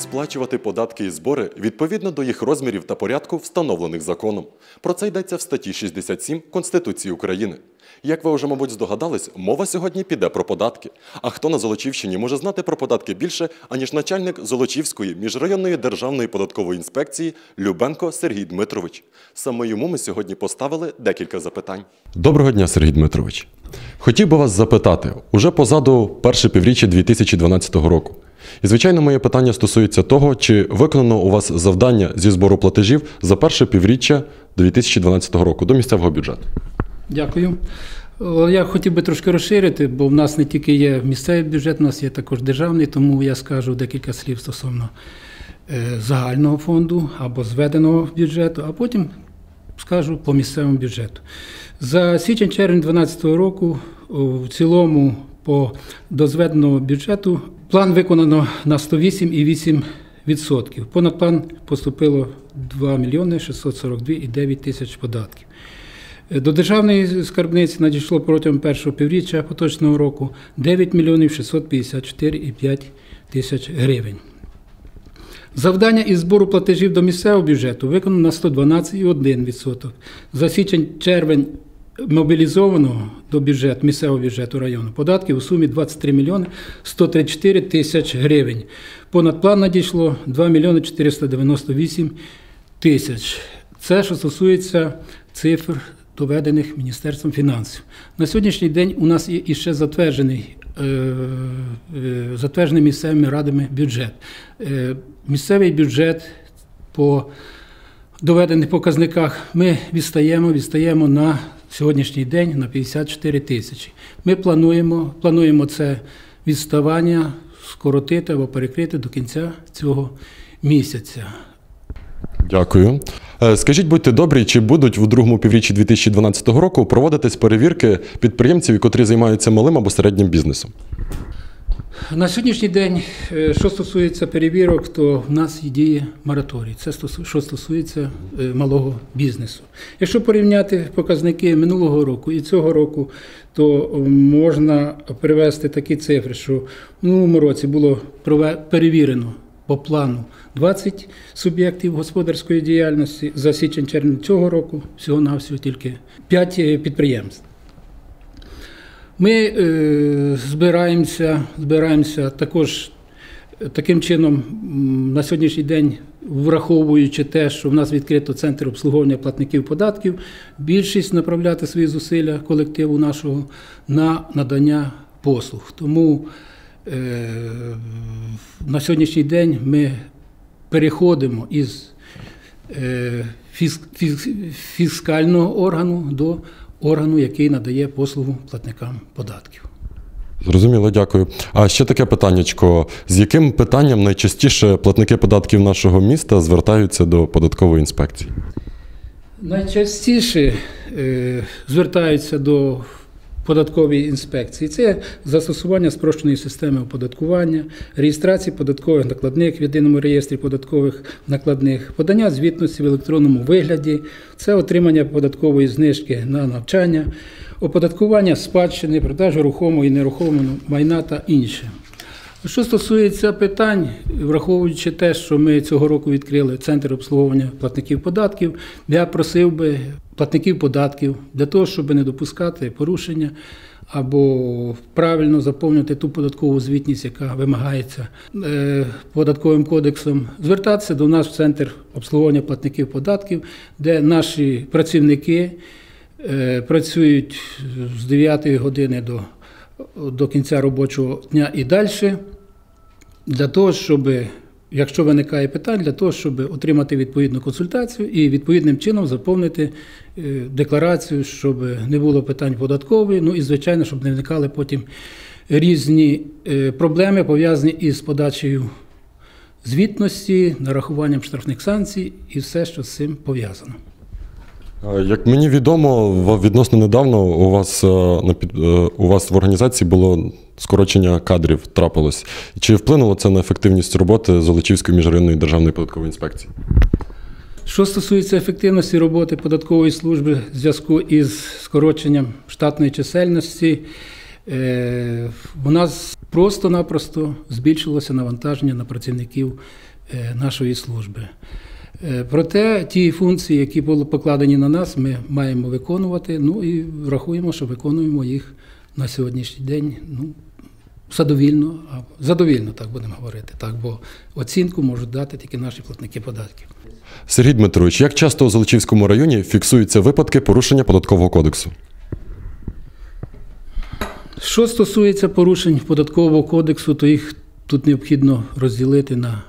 сплачувати податки і збори відповідно до їх розмірів та порядку, встановлених законом. Про це йдеться в статті 67 Конституції України. Як ви вже, мабуть, здогадались, мова сьогодні піде про податки. А хто на Золочівщині може знати про податки більше, аніж начальник Золочівської міжрайонної державної податкової інспекції Любенко Сергій Дмитрович? Саме йому ми сьогодні поставили декілька запитань. Доброго дня, Сергій Дмитрович. Хотів би вас запитати уже позаду перше півріччя 2012 року. І, звичайно, моє питання стосується того, чи виконано у вас завдання зі збору платежів за перше півріччя 2012 року до місцевого бюджету. Дякую. Я хотів би трошки розширити, бо в нас не тільки є місцевий бюджет, у нас є також державний, тому я скажу декілька слів стосовно е, загального фонду або зведеного бюджету, а потім скажу по місцевому бюджету. За січень-червень 2012 року в цілому по до зведеного бюджету план виконано на 108,8%. Понад план поступило 2 мільйони 642,9 тисяч податків. До державної скарбниці надійшло протягом першого півріччя поточного року 9 мільйонів 654,5 тисяч гривень. Завдання із збору платежів до місцевого бюджету виконано на 112,1%. За січень-червень мобілізованого до бюджету, місцевого бюджету району податків у сумі 23 мільйони 134 тисяч гривень. Понад план надійшло 2 мільйони 498 тисяч. Це що стосується цифр, доведених Міністерством фінансів. На сьогоднішній день у нас є іще затверджений, е, е, затверджений місцевими радами бюджет. Е, Місцевий бюджет по доведених показниках ми відстаємо, відстаємо на сьогоднішній день на 54 тисячі. Ми плануємо, плануємо це відставання скоротити або перекрити до кінця цього місяця. Дякую. Е, Скажіть, будьте добрі, чи будуть в другому півріччі 2012 року проводитись перевірки підприємців, котрі займаються малим або середнім бізнесом? На сьогоднішній день, е, що стосується перевірок, то в нас діє мораторій. Це що стосується е, малого бізнесу. Якщо порівняти показники минулого року і цього року, то е, можна привести такі цифри, що в минулому році було перевірено по плану 20 суб'єктів господарської діяльності. За січень-червень цього року всього-навсього тільки 5 підприємств. Ми е, збираємося, збираємося також е, таким чином на сьогоднішній день, враховуючи те, що в нас відкрито центр обслуговування платників податків, більшість направляти свої зусилля колективу нашого на надання послуг. Тому е, на сьогоднішній день ми переходимо із е, фіс- фіс- фіскального органу до органу, який надає послугу платникам податків. Зрозуміло, дякую. А ще таке питаннячко: з яким питанням найчастіше платники податків нашого міста звертаються до податкової інспекції? Найчастіше е, звертаються до податкової інспекції. Це застосування спрощеної системи оподаткування, реєстрації податкових накладних в єдиному реєстрі податкових накладних, подання звітності в електронному вигляді, це отримання податкової знижки на навчання, оподаткування спадщини, продажу рухомого і нерухомого майна та інше. Що стосується питань, враховуючи те, що ми цього року відкрили центр обслуговування платників податків, я просив би платників податків для того, щоб не допускати порушення або правильно заповнити ту податкову звітність, яка вимагається е, податковим кодексом, звертатися до нас в центр обслуговування платників податків, де наші працівники е, працюють з 9 години до до кінця робочого дня і далі, для того, щоб, якщо виникає питання, для того, щоб отримати відповідну консультацію і відповідним чином заповнити е, декларацію, щоб не було питань податкової, ну і, звичайно, щоб не виникали потім різні е, проблеми, пов'язані із подачею звітності, нарахуванням штрафних санкцій і все, що з цим пов'язано. Е, Як мені відомо, відносно недавно у вас, е, на е, у вас в організації було скорочення кадрів трапилось. Чи вплинуло це на ефективність роботи Золочівської міжрайонної державної податкової інспекції? Що стосується ефективності роботи податкової служби в зв'язку із скороченням штатної чисельності, у нас просто-напросто збільшилося навантаження на працівників нашої служби. Е, Проте ті функції, які були покладені на нас, ми маємо виконувати. Ну і рахуємо, що виконуємо їх на сьогоднішній день. Ну, задовільно, а задовільно, так будемо говорити. Так, бо оцінку можуть дати тільки наші платники податків. Сергій Дмитрович, як часто у Золочівському районі фіксуються випадки порушення податкового кодексу? Що стосується порушень податкового кодексу, то їх тут необхідно розділити на,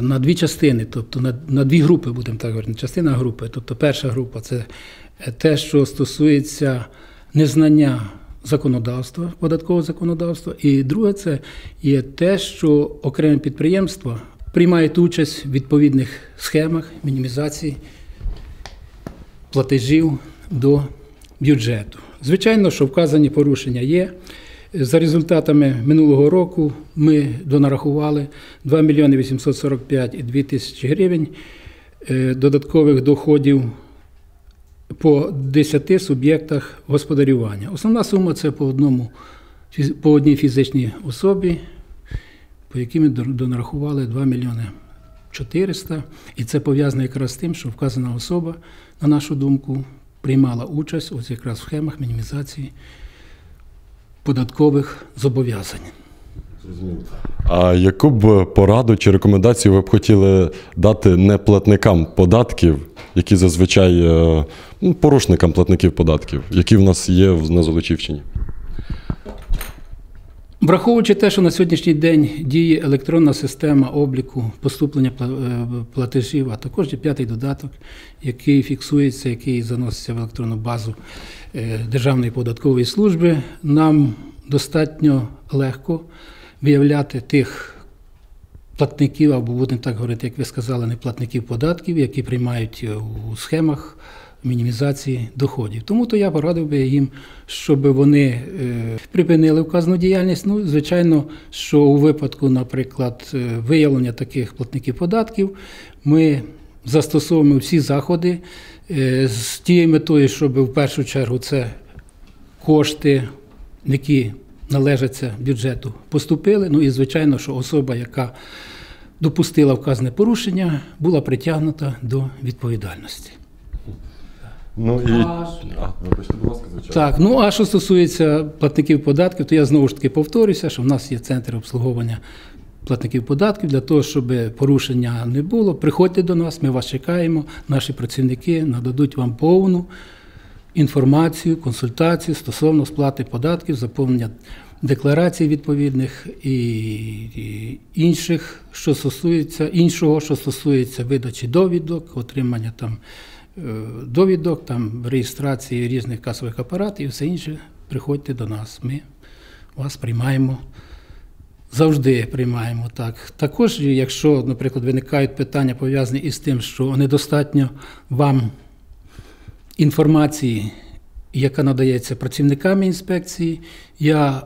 на дві частини, тобто на, на дві групи, будемо так говорити, частина групи. Тобто перша група це те, що стосується незнання законодавства, податкового законодавства, і друге це є те, що окремі підприємства приймають участь в відповідних схемах мінімізації платежів до бюджету. Звичайно, що вказані порушення є. За результатами минулого року ми донарахували 2 мільйони 845 і 2 тисячі гривень е, додаткових доходів по 10 суб'єктах господарювання. Основна сума це по, одному, по одній фізичній особі, по якій ми донарахували 2 мільйони 400. І це пов'язано якраз з тим, що вказана особа, на нашу думку, приймала участь ось якраз в схемах мінімізації податкових зобов'язань. А яку б пораду чи рекомендацію ви б хотіли дати неплатникам податків, які зазвичай е, ну, порушникам платників податків, які в нас є на Золочівщині? Враховуючи те, що на сьогоднішній день діє електронна система обліку поступлення е, платежів, а також є п'ятий додаток, який фіксується, який заноситься в електронну базу е, Державної податкової служби, нам достатньо легко виявляти тих платників, або будемо так говорити, як ви сказали, не платників податків, які приймають е, у схемах мінімізації доходів. Тому то я порадив би їм, щоб вони е, припинили вказану діяльність. Ну, звичайно, що у випадку, наприклад, е, виявлення таких платників податків, ми застосовуємо всі заходи е, з тією метою, щоб в першу чергу це кошти, які належаться бюджету, поступили. Ну і звичайно, що особа, яка допустила вказане порушення, була притягнута до відповідальності. Ну і а, вибачте, будь ласка, звичайно. Так, ну а що стосується платників податків, то я знову ж таки повторюся, що в нас є центр обслуговування платників податків для того, щоб порушення не було. Приходьте до нас, ми вас чекаємо. Наші працівники нададуть вам повну інформацію, консультацію стосовно сплати податків, заповнення декларацій відповідних і, і інших, що стосується іншого, що стосується видачі довідок, отримання там довідок, там реєстрації різних касових апаратів і все інше. Приходьте до нас. Ми вас приймаємо. Завжди приймаємо так. Також, якщо, наприклад, виникають питання пов'язані із тим, що недостатньо вам інформації, яка надається працівниками інспекції, я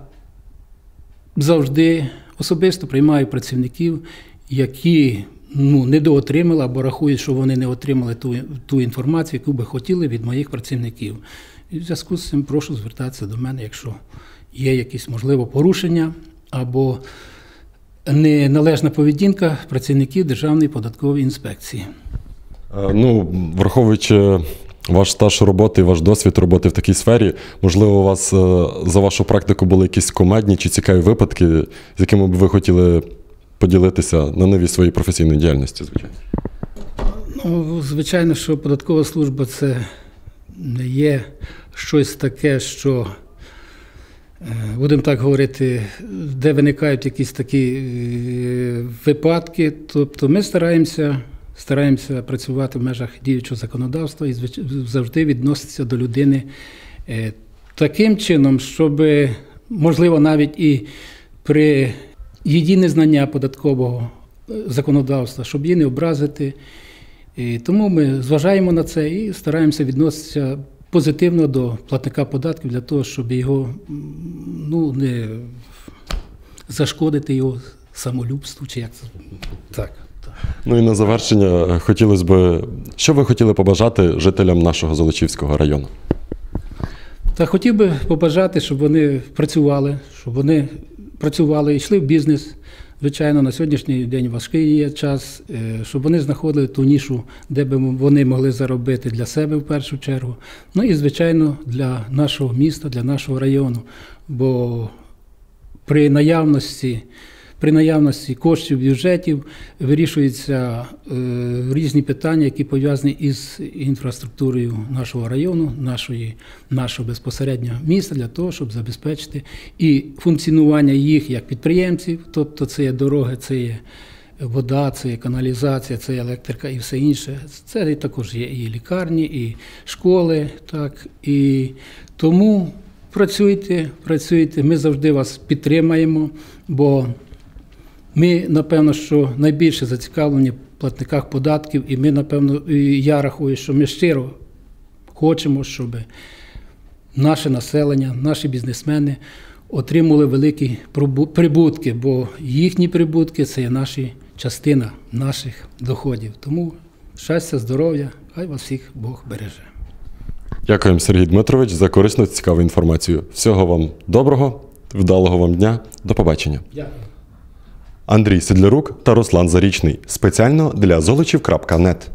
завжди особисто приймаю працівників, які ну, недоотримали або рахують, що вони не отримали ту, ту інформацію, яку би хотіли від моїх працівників. І в зв'язку з цим прошу звертатися до мене, якщо є якісь можливо порушення або неналежна поведінка працівників Державної податкової інспекції. Е, Ну, враховуючи ваш стаж роботи ваш досвід роботи в такій сфері, можливо, у вас е, за вашу практику були якісь комедні чи цікаві випадки, з якими б ви хотіли поділитися на новій своїй професійній діяльності, звичайно. Ну, звичайно, що податкова служба це не є щось таке, що, е, будемо так говорити, де виникають якісь такі е, випадки. Тобто ми стараємося, стараємося працювати в межах діючого законодавства і завжди відноситися до людини е, таким чином, щоб, можливо, навіть і при її незнання податкового е, законодавства, щоб її не образити. І тому ми зважаємо на це і стараємося відноситися позитивно до платника податків для того, щоб його ну, не зашкодити його самолюбству, чи як це так. Ну і на завершення хотілося б, що ви хотіли побажати жителям нашого Золочівського району? Та хотів би побажати, щоб вони працювали, щоб вони працювали, йшли в бізнес, звичайно, на сьогоднішній день важкий є час, е, щоб вони знаходили ту нішу, де би вони могли заробити для себе в першу чергу. Ну і, звичайно, для нашого міста, для нашого району. Бо при наявності, при наявності коштів бюджетів вирішуються е, різні питання, які пов'язані із інфраструктурою нашого району, нашої, нашого безпосередньо міста, для того, щоб забезпечити і функціонування їх як підприємців, тобто це є дороги, це є вода, це є каналізація, це електрика і все інше. Це також є і лікарні, і школи. Так, і тому працюйте, працюйте, ми завжди вас підтримаємо, бо ми, напевно, що найбільше зацікавлені в платниках податків, і ми, напевно, і я рахую, що ми щиро хочемо, щоб наше населення, наші бізнесмени отримали великі прибутки, бо їхні прибутки це є наші частина наших доходів. Тому щастя, здоров'я, хай вас всіх Бог береже. Дякуємо, Сергій Дмитрович, за корисну цікаву інформацію. Всього вам доброго, вдалого вам дня. До побачення. Дякую. Андрій Сідлярук та Руслан Зарічний спеціально для золочів.нет.